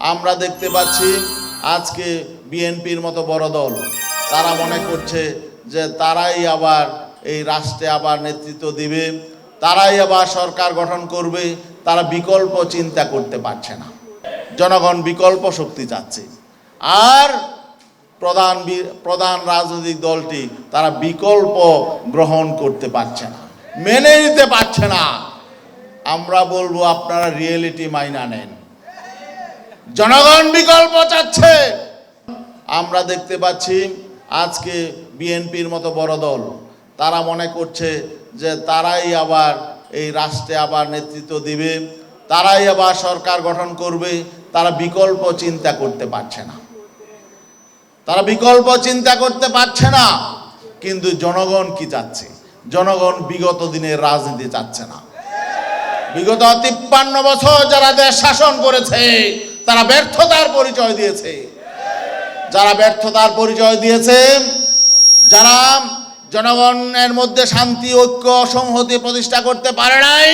আমরা দেখতে পাচ্ছি আজকে বিএনপির মতো বড় দল। তারা মনে করছে যে তারাই আবার এই রাষ্ট্রে আবার নেতৃত্ব দিবে, তারাই আবার সরকার গঠন করবে, তারা বিকল্প চিন্তা করতে পারছে না। জনগণ বিকল্প শক্তি চাচ্ছে। আর প্রধান প্রধান রাজনৈতিক দলটি তারা বিকল্প গ্রহণ করতে পারছে না, মেনে নিতে পারছে না। আমরা বলব আপনারা রিয়েলিটি মাইনা নেন। জনগণ বিকল্প চাচ্ছে। আমরা দেখতে পাচ্ছি আজকে বিএনপির মতো বড় দল, তারা মনে করছে যে তারাই আবার এই রাষ্ট্রে আবার নেতৃত্ব দিবে, তারাই আবার সরকার গঠন করবে, তারা বিকল্প চিন্তা করতে পারছে না। তারা বিকল্প চিন্তা করতে পারছে না, কিন্তু জনগণ কি চাচ্ছে? জনগণ বিগত দিনের রাজনীতি চাচ্ছে না। বিগত তিপ্পান্ন বছর যারা দেশ শাসন করেছে তারা ব্যর্থতার পরিচয় দিয়েছে। যারা ব্যর্থতার পরিচয় দিয়েছে, যারা জনগণের মধ্যে শান্তি, ঐক্য সংহতি প্রতিষ্ঠা করতে পারে নাই,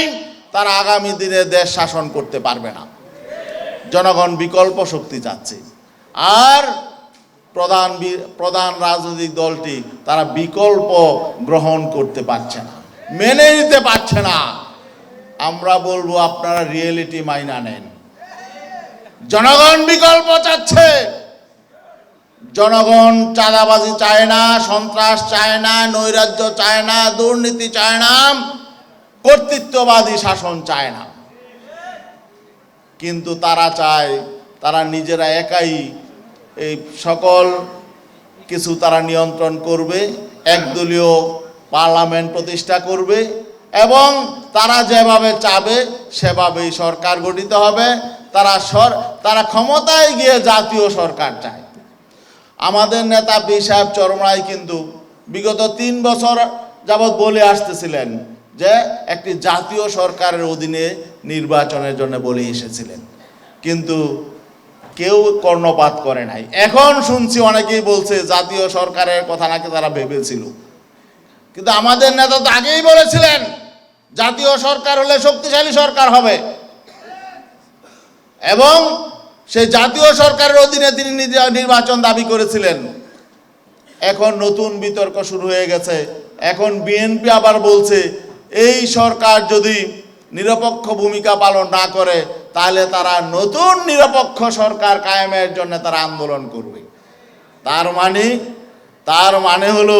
তারা আগামী দিনে দেশ শাসন করতে পারবে না। জনগণ বিকল্প শক্তি চাচ্ছে। আর প্রধান প্রধান রাজনৈতিক দলটি তারা বিকল্প গ্রহণ করতে পারছে না, মেনে নিতে পারছে না। আমরা বলব আপনারা রিয়েলিটি মাইনা নেন। জনগণ বিকল্প চাচ্ছে। জনগণ চাঁদাবাজি চায় না, সন্ত্রাস চায় না, নৈরাজ্য চায় না, দুর্নীতি চায় না, কর্তৃত্ববাদী শাসন চায় না। কিন্তু তারা চায়, তারা নিজেরা একাই এই সকল কিছু তারা নিয়ন্ত্রণ করবে, একদলীয় পার্লামেন্ট প্রতিষ্ঠা করবে এবং তারা যেভাবে চাবে, সেভাবেই সরকার গঠিত হবে। তারা সর, তারা ক্ষমতায় গিয়ে জাতীয় সরকার চায়। আমাদের নেতা পি সাহেব চরমরাই কিন্তু বিগত তিন বছর যাবৎ বলে আসতেছিলেন যে, একটি জাতীয় সরকারের অধীনে নির্বাচনের জন্য বলে এসেছিলেন। কিন্তু কেউ কর্ণপাত করে নাই। এখন শুনছি অনেকেই বলছে, জাতীয় সরকারের কথা নাকি তারা ভেবেছিল। কিন্তু আমাদের নেতা তো আগেই বলেছিলেন জাতীয় সরকার হলে শক্তিশালী সরকার হবে। এবং সেই জাতীয় সরকারের অধীনে তিনি নির্বাচন দাবি করেছিলেন। এখন নতুন বিতর্ক শুরু হয়ে গেছে। এখন বিএনপি আবার বলছে, এই সরকার যদি নিরপেক্ষ ভূমিকা পালন না করে, তাহলে তারা নতুন নিরপেক্ষ সরকার কায়েমের জন্য তারা আন্দোলন করবে। তার মানে তার মানে হলো,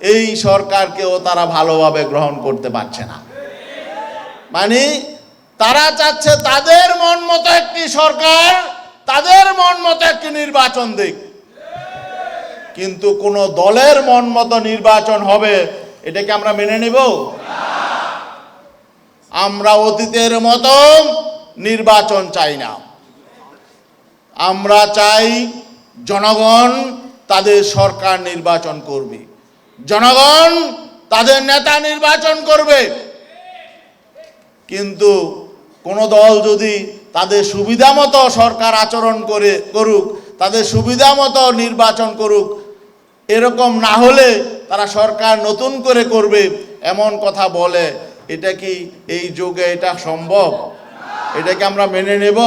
এই সরকারকেও তারা ভালোভাবে গ্রহণ করতে পারছে না। মানে তারা চাচ্ছে তাদের মন মতো একটি সরকার, তাদের মন মতো একটি নির্বাচন দিক। কিন্তু কোন দলের মন মতো নির্বাচন হবে, এটাকে আমরা মেনে নেব? আমরা অতীতের মতো নির্বাচন চাই না। আমরা চাই জনগণ তাদের সরকার নির্বাচন করবে। জনগণ তাদের নেতা নির্বাচন করবে। কিন্তু কোন দল যদি তাদের সুবিধা মতো সরকার আচরণ করে, করুক, তাদের সুবিধা মতো নির্বাচন করুক, এরকম না হলে তারা সরকার নতুন করে করবে, এমন কথা বলে। এটা কি এই যুগে এটা সম্ভব? এটাকে আমরা মেনে নেব?